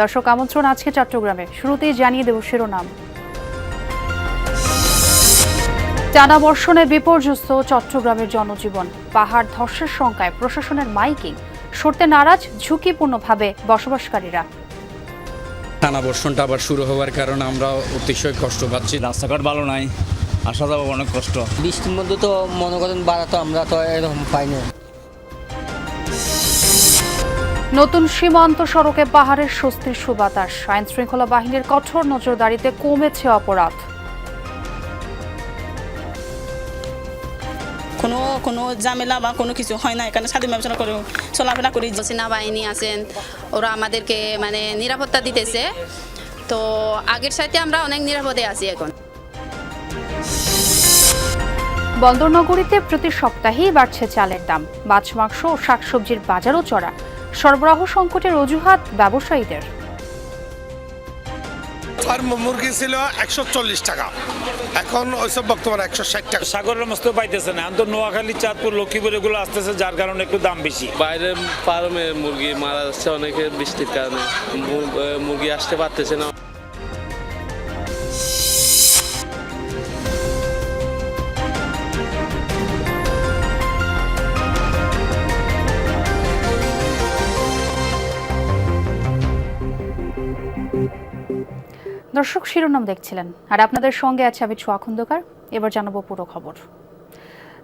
দর্শক আমন্ত্রণ আজকে চট্টগ্রামে। শুরুতেই জানিয়ে দেব শিরোনাম। টানা বর্ষণে বিপর্যস্ত চট্টগ্রামের জনজীবন। পাহাড় ধসের শঙ্কায় প্রশাসনের মাইকিং। সরতে নারাজ ঝুঁকিপূর্ণভাবে বসবাসকারীরা। টানা বর্ষণটা আবার শুরু হওয়ার কারণে আমরা অতিশয় কষ্ট পাচ্ছি। রাস্তাঘাট ভালো নাই আসা যাওয়া অনেক কষ্ট। বৃষ্টির মধ্যে তো মনে করেন বাড়া তো আমরা তো এরকম পাই না নতুন সীমান্ত সড়কে পাহাড়ের স্বস্তির সুবাতাস। আইন শৃঙ্খলা বাহিনীর কঠোর নজরদারিতে কমেছে অপরাধ। কোনো কোনো ঝামেলা বা কোনো কিছু হয় না এখানে স্বাধীন ব্যবসা করে চলাফেরা করি। সেনাবাহিনী আছেন ওরা আমাদেরকে মানে নিরাপত্তা দিতেছে। তো আগের সাথে আমরা অনেক নিরাপদে আছি এখন। বন্দরনগরীতে প্রতি সপ্তাহেই বাড়ছে চালের দাম। মাছ মাংস ও শাকসবজির বাজারও চড়া। সরবরাহ সংকটের অজুহাত ব্যবসায়ীদের। আর মুরগি ছিল একশো চল্লিশ টাকা। এখন ওইসব বর্তমানে একশো ষাট টাকা। সাগরের মস্ত পাইতেছে না। এখন তো নোয়াখালী চাঁদপুর লক্ষ্মীপুর এগুলো আসতেছে যার কারণে একটু দাম বেশি। বাইরে ফার্মে মুরগি মারা যাচ্ছে অনেকে বৃষ্টির কারণে। মুরগি আসতে পারতেছে না। দর্শক শিরোনাম দেখছিলেন। আর আপনাদের সঙ্গে আছে আমি ছোয়া খন্দকার। এবার জানাব পুরো খবর।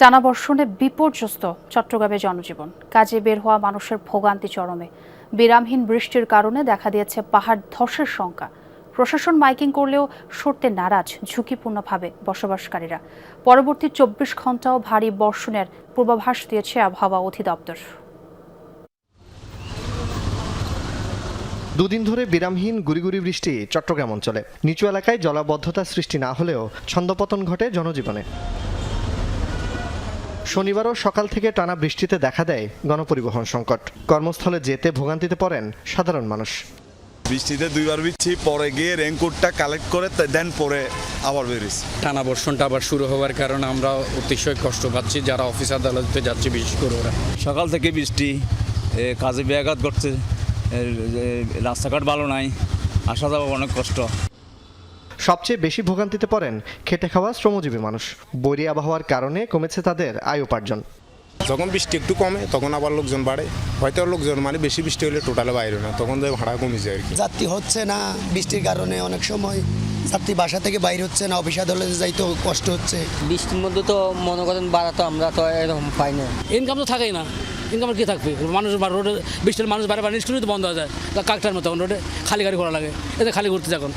টানা বর্ষণে বিপর্যস্ত চট্টগ্রামে জনজীবন। কাজে বের হওয়া মানুষের ভোগান্তি চরমে। বিরামহীন বৃষ্টির কারণে দেখা দিয়েছে পাহাড় ধসের শঙ্কা প্রশাসন মাইকিং করলেও সরতে নারাজ, ঝুঁকিপূর্ণভাবে বসবাসকারীরা। পরবর্তী চব্বিশ ঘন্টাও ভারী বর্ষণের পূর্বাভাস দিয়েছে আবহাওয়া অধিদপ্তর। দুদিন ধরে বিরামহীন গুড়িগুড়ি বৃষ্টি চট্টগ্রাম অঞ্চলে। নিচু এলাকায় জলাবদ্ধতা সৃষ্টি না হলেও ছন্দপতন ঘটে জনজীবনে। শনিবারও সকাল থেকে টানা বৃষ্টিতে দেখা দেয় গণপরিবহন সংকট। কর্মস্থলে যেতে ভোগান্তিতে পড়েন সাধারণ মানুষ। বৃষ্টিতে দুইবার বিচ্ছি পরে গিয়ে রেনকোটটা কালেক্ট করে দেন পরে আবার বেরিয়েছি। টানা বর্ষণটা আবার শুরু হওয়ার কারণে আমরা অতিশয় কষ্ট পাচ্ছি যারা অফিস আদালতে যাচ্ছে বিশেষ করে ওরা। সকাল থেকে বৃষ্টি এ, কাজে ব্যাঘাত ঘটছে। রাস্তাঘাট ভালো নাই আসা যাওয়া অনেক কষ্ট। সবচেয়ে বেশি ভোগান্তিতে পড়েন খেটে খাওয়া শ্রমজীবী মানুষ। বৈরী আবহাওয়ার কারণে কমেছে তাদের আয় উপার্জন। যখন বৃষ্টি একটু কমে তখন আবার লোকজন বাড়ে। হয়তো লোকজন মানে বেশি বৃষ্টি হলে টোটালে বাইরে না তখন তো ভাড়া কমে যায় আর কি। যাত্রী হচ্ছে না বৃষ্টির কারণে অনেক সময় যাত্রী বাসা থেকে বাইরে হচ্ছে না অফিস আদালতে যাইতেও কষ্ট হচ্ছে। বৃষ্টির মধ্যে তো মনে করেন বাড়া তো আমরা তো এরকম পাই না। ইনকাম তো থাকেই না। ইনকামের কী থাকবে? মানুষ রোডে বৃষ্টির মানুষ বারে স্কুলে তো বন্ধ হয়ে যায়। কাকটার মতো রোডে খালি গাড়ি ঘোরা লাগে। এতে খালি ঘুরতে এখন।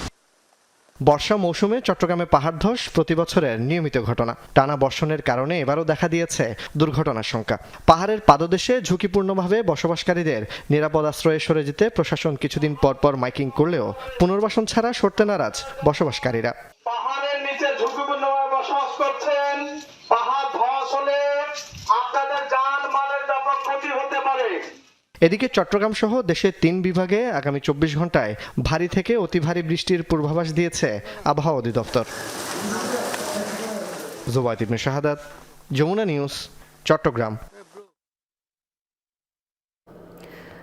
বর্ষা মৌসুমে চট্টগ্রামে পাহাড় ধস, প্রতি বছরের নিয়মিত ঘটনা। টানা বর্ষণের কারণে এবারও দেখা দিয়েছে দুর্ঘটনার শঙ্কা পাহাড়ের পাদদেশে ঝুঁকিপূর্ণভাবে বসবাসকারীদের নিরাপদ আশ্রয়ে সরে যেতে প্রশাসন কিছুদিন পর পর মাইকিং করলেও পুনর্বাসন ছাড়া সরতে নারাজ বসবাসকারীরা পাহাড়ের নিচে ঝুঁকিপূর্ণভাবে বসবাস করছেন পাহাড় ধস হলে আপনাদের যান মালের ব্যাপক ক্ষতি হতে পারে এদিকে চট্টগ্রাম সহ দেশের তিন বিভাগে আগামী চব্বিশ ঘন্টায় ভারী থেকে অতি ভারী বৃষ্টির পূর্বাভাস দিয়েছে আবহাওয়া অধিদপ্তর। শাহাদাত, যমুনা নিউজ, চট্টগ্রাম।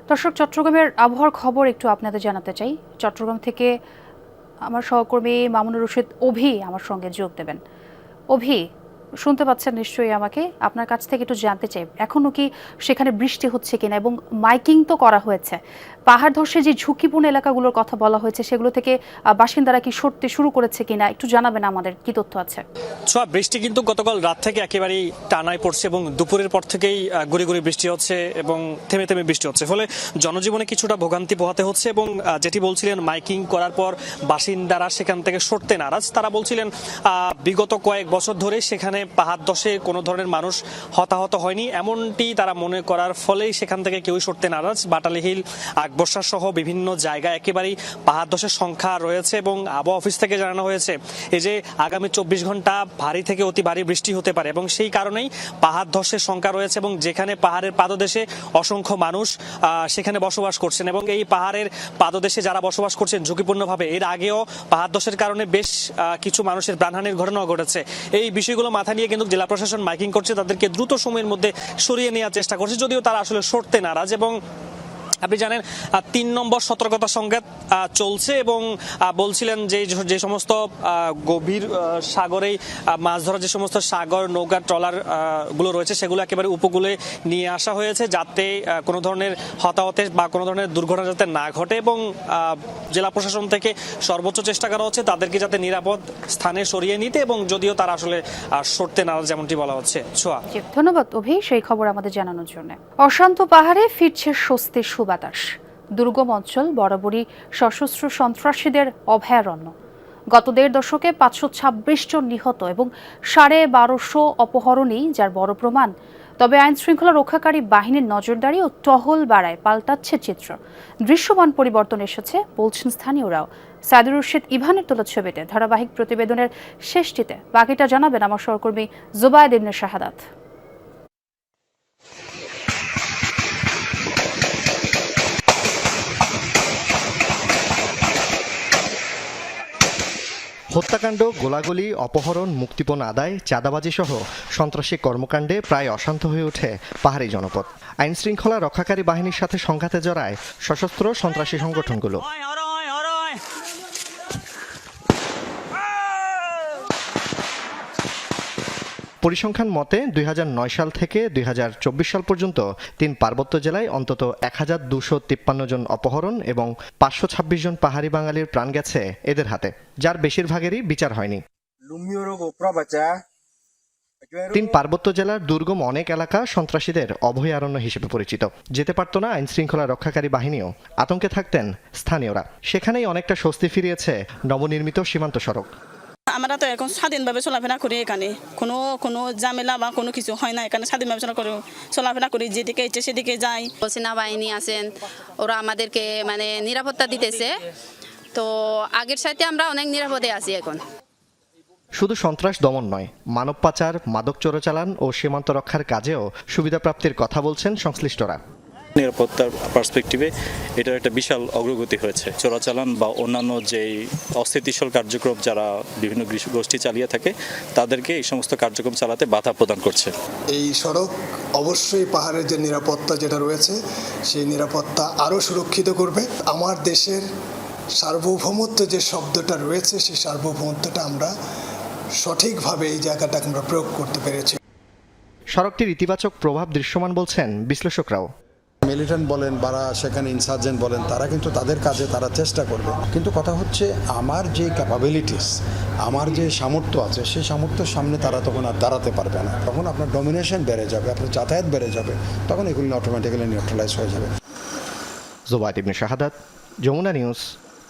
দর্শক, চট্টগ্রামের আবহাওয়ার খবর একটু আপনাদের জানাতে চাই। চট্টগ্রাম থেকে আমার সহকর্মী মামুনুর রশিদ অভি আমার সঙ্গে যোগ দেবেন। অভি শুনতে পাচ্ছেন নিশ্চয়ই আমাকে। আপনার কাছ থেকে একটু জানতে চাই এখনও কি সেখানে বৃষ্টি হচ্ছে কিনা এবং মাইকিং তো করা হয়েছে। পাহাড় ধসে যে ঝুঁকিপূর্ণ এলাকাগুলোর কথা বলা হয়েছে, সেগুলো থেকে বাসিন্দারা কি সরতে শুরু করেছে কিনা একটু জানাবেন আমাদের, কি তথ্য আছে? ছোঁয়া বৃষ্টি কিন্তু গতকাল রাত থেকে একেবারেই টানায় পড়ছে এবং দুপুরের পর থেকেই গুড়ি গুড়ি বৃষ্টি হচ্ছে এবং থেমে থেমে বৃষ্টি হচ্ছে। ফলে জনজীবনে কিছুটা ভোগান্তি পোহাতে হচ্ছে এবং যেটি বলছিলেন মাইকিং করার পর বাসিন্দারা সেখান থেকে সরতে নারাজ। তারা বলছিলেন বিগত কয়েক বছর ধরে সেখানে পাহাড় দশে কোনো ধরনের মানুষ হতাহত হয়নি। এমনটি তারা মনে করার ফলেই সেখান থেকে কেউই সরতে নারাজ। বাটালি হিল আকবর্ষা সহ বিভিন্ন জায়গায় একেবারেই পাহাড় দশের সংখ্যা রয়েছে এবং আবহাওয়া অফিস থেকে জানানো হয়েছে, এই যে আগামী চব্বিশ ঘণ্টা ভারী থেকে অতি ভারী বৃষ্টি হতে পারে এবং সেই কারণেই পাহাড় ধসের সংখ্যা রয়েছে এবং যেখানে পাহাড়ের পাদদেশে অসংখ্য মানুষ সেখানে বসবাস করছেন এবং এই পাহাড়ের পাদদেশে যারা বসবাস করছেন ঝুঁকিপূর্ণভাবে, এর আগেও পাহাড় ধসের কারণে বেশ কিছু মানুষের প্রাণহানির ঘটনাও ঘটেছে। এই বিষয়গুলো মাথা নিয়ে কিন্তু জেলা প্রশাসন মাইকিং করছে। তাদেরকে দ্রুত সময়ের মধ্যে সরিয়ে নেওয়ার চেষ্টা করছে, যদিও তারা আসলে সরতে নারাজ এবং আপনি জানেন তিন নম্বর সতর্কতা সংকেত চলছে এবং বলছিলেন যে যে সমস্ত গভীর সাগরেই মাছ ধরার যে সমস্ত সাগর, নৌকা, ট্রলারগুলো রয়েছে, সেগুলো একেবারে উপকূলে নিয়ে আসা হয়েছে যাতে কোনো ধরনের হতাহতের বা কোনো ধরনের দুর্ঘটনা যাতে না ঘটে এবং জেলা প্রশাসন থেকে সর্বোচ্চ চেষ্টা করা হচ্ছে তাদেরকে যাতে নিরাপদ স্থানে সরিয়ে নিতে এবং যদিও তারা আসলে সরতে না যেমনটি বলা হচ্ছে। ছোয়া। ধন্যবাদ অভি, সেই খবর আমাদের জানানোর জন্য। অশান্ত পাহাড়ে ফিরছে স্বস্তির সুবাতাস দুর্গম অঞ্চল বরাবরই সশস্ত্র সন্ত্রাসীদের অভয়ারণ্য। গত দেড় দশকে পাঁচশো ছাব্বিশ জন নিহত এবং সাড়ে বারোশো অপহরণই যার বড় প্রমাণ। তবে আইন শৃঙ্খলা রক্ষাকারী বাহিনীর নজরদারি ও টহল বাড়ায় পাল্টাচ্ছে চিত্র। দৃশ্যমান পরিবর্তন এসেছে, বলছেন স্থানীয়রাও। সাইদুর রশিদ ইভানের তোলা ছবিতে ধারাবাহিক প্রতিবেদনের শেষটিতে। বাকিটা জানাবেন আমার সহকর্মী জুবায়দ শাহাদাত। হত্যাকাণ্ড, গোলাগুলি, অপহরণ, মুক্তিপণ আদায় চাঁদাবাজি সহ সন্ত্রাসী কর্মকাণ্ডে প্রায় অশান্ত হয়ে ওঠে পাহাড়ি জনপদ। আইনশৃঙ্খলা রক্ষাকারী বাহিনীর সাথে সংঘাতে জড়ায় সশস্ত্র সন্ত্রাসী সংগঠনগুলো। পরিসংখ্যান মতে, দুই হাজার নয় সাল থেকে দুই হাজার চব্বিশ সাল পর্যন্ত তিন পার্বত্য জেলায় অন্তত এক জন অপহরণ এবং পাঁচশো ছাব্বিশ জন পাহাড়ি বাঙালির প্রাণ গেছে এদের হাতে, যার বেশিরভাগেরই বিচার হয়নি। তিন পার্বত্য জেলার দুর্গম অনেক এলাকা সন্ত্রাসীদের অভয়ারণ্য হিসেবে পরিচিত। যেতে পারত না আইন শৃঙ্খলা রক্ষাকারী বাহিনীও। আতঙ্কে থাকতেন স্থানীয়রা। সেখানেই অনেকটা স্বস্তি ফিরিয়েছে নবনির্মিত সীমান্ত সড়ক। আমরা তো এখন স্বাধীনভাবে চলাফেরা করি এখানে। কোনো কোনো ঝামেলা বা কোনো কিছু হয় না এখানে স্বাধীনভাবে চলা করে চলাফেরা করি যেদিকে ইচ্ছে সেদিকে যাই। সেনাবাহিনী আছেন। ওরা আমাদেরকে মানে নিরাপত্তা দিতেছে। তো আগের সাথে আমরা অনেক নিরাপদে আছি এখন। শুধু সন্ত্রাস দমন নয় মানব পাচার মাদক চোরাচালান ও সীমান্ত রক্ষার কাজেও সুবিধা প্রাপ্তির কথা বলছেন সংশ্লিষ্টরা। নিরাপত্তার পার্সপেক্টিভে এটার একটা বিশাল অগ্রগতি হয়েছে। চোরাচালান বা অন্যান্য যেই অস্থিতিশীল কার্যক্রম যারা বিভিন্ন গোষ্ঠী চালিয়ে থাকে তাদেরকে এই সমস্ত কার্যক্রম চালাতে বাধা প্রদান করছে। এই সড়ক অবশ্যই পাহাড়ের যে নিরাপত্তা যেটা রয়েছে সেই নিরাপত্তা আরও সুরক্ষিত করবে। আমার দেশের সার্বভৌমত্ব যে শব্দটা রয়েছে সেই সার্বভৌমত্বটা আমরা সঠিকভাবে এই জায়গাটাকে আমরা প্রয়োগ করতে পেরেছি। সড়কটির ইতিবাচক প্রভাব দৃশ্যমান বলছেন বিশ্লেষকরাও। মিলিটেন্ট বলেন বা সেখানে ইনসার্জেন্ট বলেন তারা কিন্তু তাদের কাজে তারা চেষ্টা করবে। কিন্তু কথা হচ্ছে আমার যে ক্যাপাবিলিটিস আমার যে সামর্থ্য আছে সেই সামর্থ্যের সামনে তারা তখন আর দাঁড়াতে পারবে না। তখন আপনার ডমিনেশন বেড়ে যাবে আপনার যাতায়াত বেড়ে যাবে তখন এগুলি অটোমেটিক্যালি নিউট্রালাইজ হয়ে যাবে। জোবায়দ ইবনে শাহাদাত যমুনা নিউজ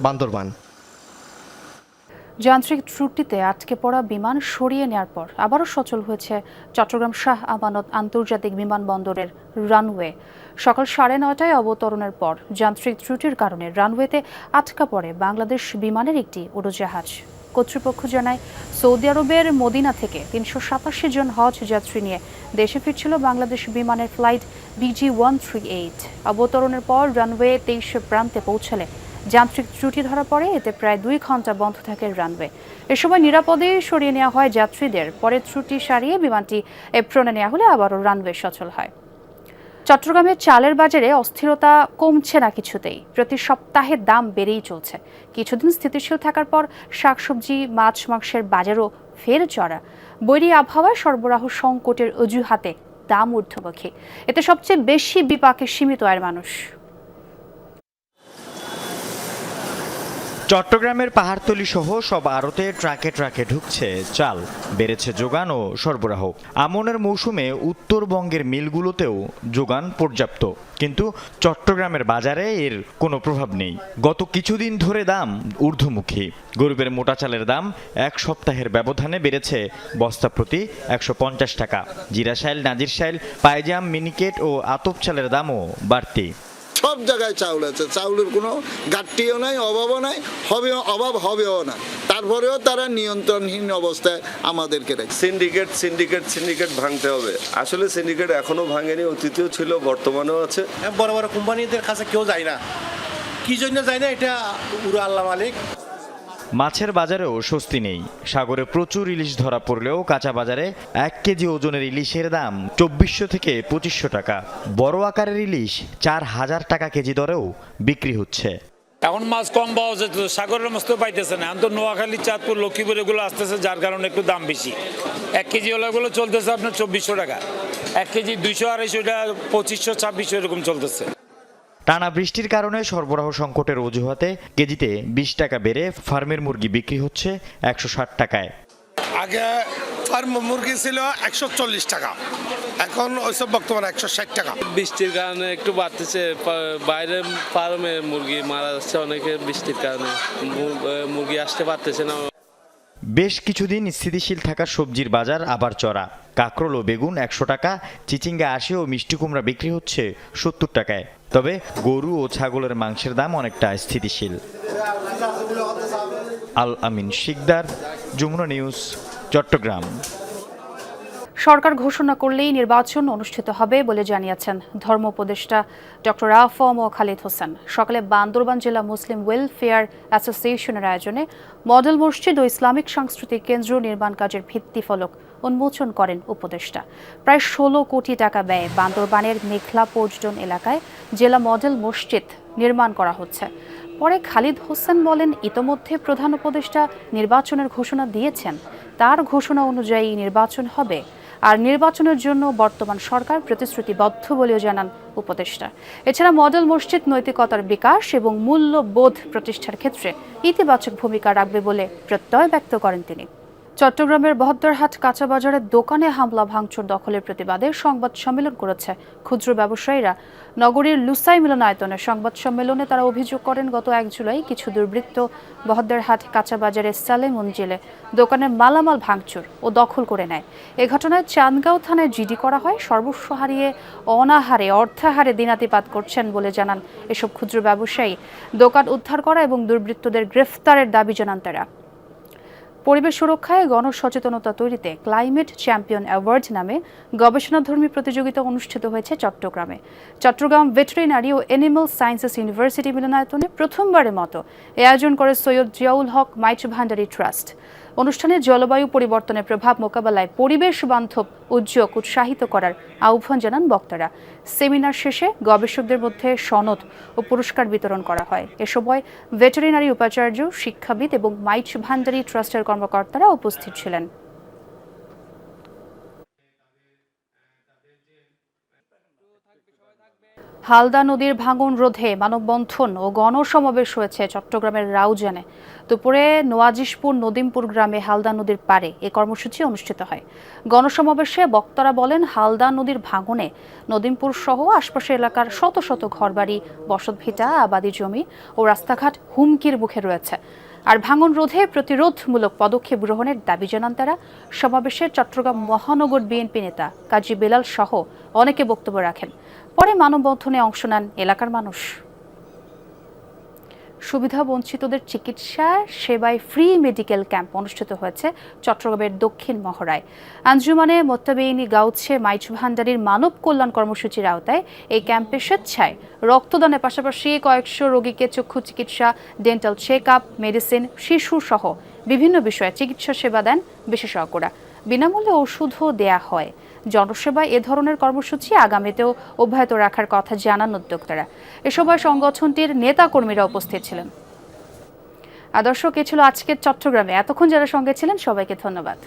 বান্দরবান। যান্ত্রিক ত্রুটিতে আটকে পড়া বিমান সরিয়ে নেওয়ার পর আবারও সচল হয়েছে চট্টগ্রাম শাহ আমানত আন্তর্জাতিক বিমানবন্দরের রানওয়ে সকাল সাড়ে নয়টায় অবতরণের পর যান্ত্রিক ত্রুটির কারণে রানওয়েতে আটকা পড়ে বাংলাদেশ বিমানের একটি উড়োজাহাজ। কর্তৃপক্ষ জানায়, সৌদি আরবের মদিনা থেকে তিনশো সাতাশি জন হজ যাত্রী নিয়ে দেশে ফিরছিল বাংলাদেশ বিমানের flight BG one three eight. অবতরণের পর রানওয়ে তেইশে প্রান্তে পৌঁছালে যান্ত্রিক ত্রুটি ধরা পড়ে, এতে প্রায় দুই ঘণ্টা বন্ধ থাকে রানওয়ে। এ সময় নিরাপদে সরিয়ে নেওয়া হয় যাত্রীদের, পরে ত্রুটি সারিয়ে বিমানটি এপ্রনে নেওয়া হলে আবারও রানওয়ে সচল হয়। চট্টগ্রামের চালের বাজারে অস্থিরতা কমছে না কিছুতেই। প্রতি সপ্তাহে দাম বেড়েই চলছে। কিছুদিন স্থিতিশীল থাকার পর শাকসবজি, মাছ মাংসের বাজারও ফের চড়া। বৈরী আবহাওয়ায় সরবরাহ সংকটের অজুহাতে দাম ঊর্ধ্বমুখী। এতে সবচেয়ে বেশি বিপাকে সীমিত আয়ের মানুষ। চট্টগ্রামের পাহাড়তলি সহ সব আড়তে ট্রাকে ট্রাকে ঢুকছে চাল, বেড়েছে যোগান ও সরবরাহ। আমনের মৌসুমে উত্তরবঙ্গের মিলগুলোতেও যোগান পর্যাপ্ত। কিন্তু চট্টগ্রামের বাজারে এর কোনো প্রভাব নেই। গত কিছুদিন ধরে দাম ঊর্ধ্বমুখী। গরিবের মোটা চালের দাম এক সপ্তাহের ব্যবধানে বেড়েছে বস্তা প্রতি একশো পঞ্চাশ টাকা। জিরাশাইল নাজিরশাইল পায়জাম, মিনিকেট ও আতপ চালের দামও বাড়তি। সব জায়গায় চাউল আছে। চাউলের কোনো ঘাটতিও নাই অভাবও নাই হবে অভাব হবেও না। তারপরেও তারা নিয়ন্ত্রণহীন অবস্থায় আমাদেরকে রাখছে। সিন্ডিকেট সিন্ডিকেট সিন্ডিকেট ভাঙতে হবে। আসলে সিন্ডিকেট এখনও ভাঙেনি অতীতেও ছিল বর্তমানেও আছে। বড় বড় কোম্পানিদের কাছে কেউ যায় না। কি জন্য যায় না? এটা উরা আল্লাহ মালিক মাছের বাজারেও স্বস্তি নেই। সাগরে প্রচুর ইলিশ ধরা পড়লেও কাঁচা বাজারে এক কেজি ওজনের ইলিশের দাম চব্বিশশো থেকে পঁচিশশো টাকা। বড় আকারের ইলিশ চার হাজার টাকা কেজি দরেও বিক্রি হচ্ছে। এখন মাছ কম পাওয়া যেত, সাগরের মাছ তো পাইতেছে না। এখন তো নোয়াখালী, চাঁদপুর, লক্ষ্মীপুর এগুলো আসতেছে, যার কারণে একটু দাম বেশি। এক কেজি ওলাগুলো চলতেছে আপনার চব্বিশশো টাকা। এক কেজি দুইশো, আড়াইশো টাকা পঁচিশশো, ছাব্বিশশো এরকম চলতেছে। টানা বৃষ্টির কারণে সরবরাহ সংকটের অজুহাতে কেজিতে বিশ টাকা বেড়ে ফার্মের মুরগি বিক্রি হচ্ছে একশো ষাট টাকায়। আগে ফার্ম মুরগি ছিল একশো চল্লিশ টাকা। এখন ওইসব বর্তমানে একশো ষাট টাকা। বৃষ্টির কারণে একটু বাড়তেছে বাইরে ফার্মে মুরগি মারা যাচ্ছে অনেকে বৃষ্টির কারণে। মুরগি আসতে পারতেছে না। বেশ কিছুদিন স্থিতিশীল থাকা সবজির বাজার আবার চড়া। কাঁকরোল ও বেগুন একশো টাকা চিচিঙ্গা আশি ও মিষ্টি কুমড়া বিক্রি হচ্ছে সত্তর টাকায়। তবে গরু ও ছাগলের মাংসের দাম অনেকটা স্থিতিশীল। আল আমিন শিকদার যমুনা নিউজ চট্টগ্রাম। সরকার ঘোষণা করলেই নির্বাচন অনুষ্ঠিত হবে বলে জানিয়েছেন ধর্ম উপদেষ্টা ডক্টর আফম ও খালিদ হোসেন। সকালে বান্দরবান জেলা মুসলিম ওয়েলফেয়ার অ্যাসোসিয়েশনের আয়োজনে মডেল মসজিদ ও ইসলামিক সাংস্কৃতিক কেন্দ্র নির্মাণ কাজের ভিত্তিফলক উন্মোচন করেন উপদেষ্টা। প্রায় ষোলো কোটি টাকা ব্যয়ে বান্দরবানের মেঘলা পর্যটন এলাকায় জেলা মডেল মসজিদ নির্মাণ করা হচ্ছে। পরে খালিদ হোসেন বলেন, ইতোমধ্যে প্রধান উপদেষ্টা নির্বাচনের ঘোষণা দিয়েছেন। তার ঘোষণা অনুযায়ী নির্বাচন হবে। আর নির্বাচনের জন্য বর্তমান সরকার প্রতিশ্রুতিবদ্ধ বলেও জানান উপদেষ্টা। এছাড়া মডেল মসজিদ নৈতিকতার বিকাশ এবং মূল্যবোধ প্রতিষ্ঠার ক্ষেত্রে ইতিবাচক ভূমিকা রাখবে বলে প্রত্যয় ব্যক্ত করেন তিনি। চট্টগ্রামের বহদ্দারহাট কাঁচা বাজারের দোকানে হামলা, ভাঙচুর, দখলের প্রতিবাদে সংবাদ সম্মেলন করেছে ক্ষুদ্র ব্যবসায়ীরা। নগরীর লুসাই মিলনায়তনে সংবাদ সম্মেলনে তারা অভিযোগ করেন, গত এক জুলাই কিছু দুর্বৃত্ত বহদ্দারহাট কাঁচা বাজারের সালে মঞ্জিলে দোকানের মালামাল ভাঙচুর ও দখল করে নেয়। এ ঘটনায় চান্দগাঁও থানায় জিডি করা হয়। সর্বস্ব হারিয়ে অনাহারে, অর্থাহারে দিনাতিপাত করছেন বলে জানান এসব ক্ষুদ্র ব্যবসায়ী। দোকান উদ্ধার করা এবং দুর্বৃত্তদের গ্রেফতারের দাবি জানান তারা। পরিবেশ সুরক্ষায় গণসচেতনতা তৈরিতে ক্লাইমেট চ্যাম্পিয়ন অ্যাওয়ার্ড নামে গবেষণাধর্মী প্রতিযোগিতা অনুষ্ঠিত হয়েছে চট্টগ্রামে। চট্টগ্রাম ভেটেরিনারি ও অ্যানিমাল সায়েন্সেস ইউনিভার্সিটি মিলনায়তনে প্রথমবারের মতো এ আয়োজন করে সৈয়দ জিয়াউল হক মাইট ভান্ডারি ট্রাস্ট। অনুষ্ঠানে জলবায়ু পরিবর্তনের প্রভাব মোকাবেলায় পরিবেশ বান্ধব উদ্যোগ উৎসাহিত করার আহ্বান জানান বক্তারা। সেমিনার শেষে গবেষকদের মধ্যে সনদ ও পুরস্কার বিতরণ করা হয়। এ সময় ভেটেরিনারি উপাচার্য, শিক্ষাবিদ এবং মাইচ ভান্ডারি ট্রাস্টের কর্মকর্তারা উপস্থিত ছিলেন। হালদা নদীর ভাঙন রোধে মানববন্ধন ও গণসমাবেশ হয়েছে চট্টগ্রামের রাউজানে। দুপুরে নোয়াজিশপুর নদিমপুর গ্রামে হালদা নদীর পারে এ কর্মসূচি অনুষ্ঠিত হয়। গণসমাবেশে বক্তারা বলেন, হালদা নদীর ভাঙনে নদিমপুর সহ আশপাশের এলাকার শত শত ঘরবাড়ি, বসতভিটা, আবাদি জমি ও রাস্তাঘাট হুমকির মুখে রয়েছে। আর ভাঙন রোধে প্রতিরোধমূলক পদক্ষেপ গ্রহণের দাবি জানান তারা। সমাবেশে চট্টগ্রাম মহানগর বিএনপি নেতা কাজী বেলাল সহ অনেকে বক্তব্য রাখেন। পরে মানববন্ধনে অংশ নেন এলাকার মানুষ। সুবিধা বঞ্চিতদের চিকিৎসা, সেবায় ফ্রি মেডিকেল ক্যাম্প অনুষ্ঠিত হয়েছে চট্টগ্রামের দক্ষিণ মহড়ায়। আঞ্জুমানে মোত্তাবেইনি গাউছে মাইচ ভান্ডারির মানব কল্যাণ কর্মসূচির আওতায়। এই ক্যাম্পে স্বেচ্ছায় রক্তদানের পাশাপাশি কয়েকশো রোগীকে চক্ষু চিকিৎসা, ডেন্টাল চেক আপ মেডিসিন শিশু সহ বিভিন্ন বিষয়ে চিকিৎসা সেবা দেন বিশেষজ্ঞরা। বিনামূল্যে ওষুধও দেয়া হয়। জনসেবায় এ ধরনের কর্মসূচি আগামীতেও অব্যাহত রাখার কথা জানান উদ্যোক্তারা। এ সময় সংগঠনটির নেতা কর্মীরা উপস্থিত ছিলেন। আর দর্শক এ ছিল আজকের চট্টগ্রামে। এতক্ষণ যারা সঙ্গে ছিলেন, সবাইকে ধন্যবাদ।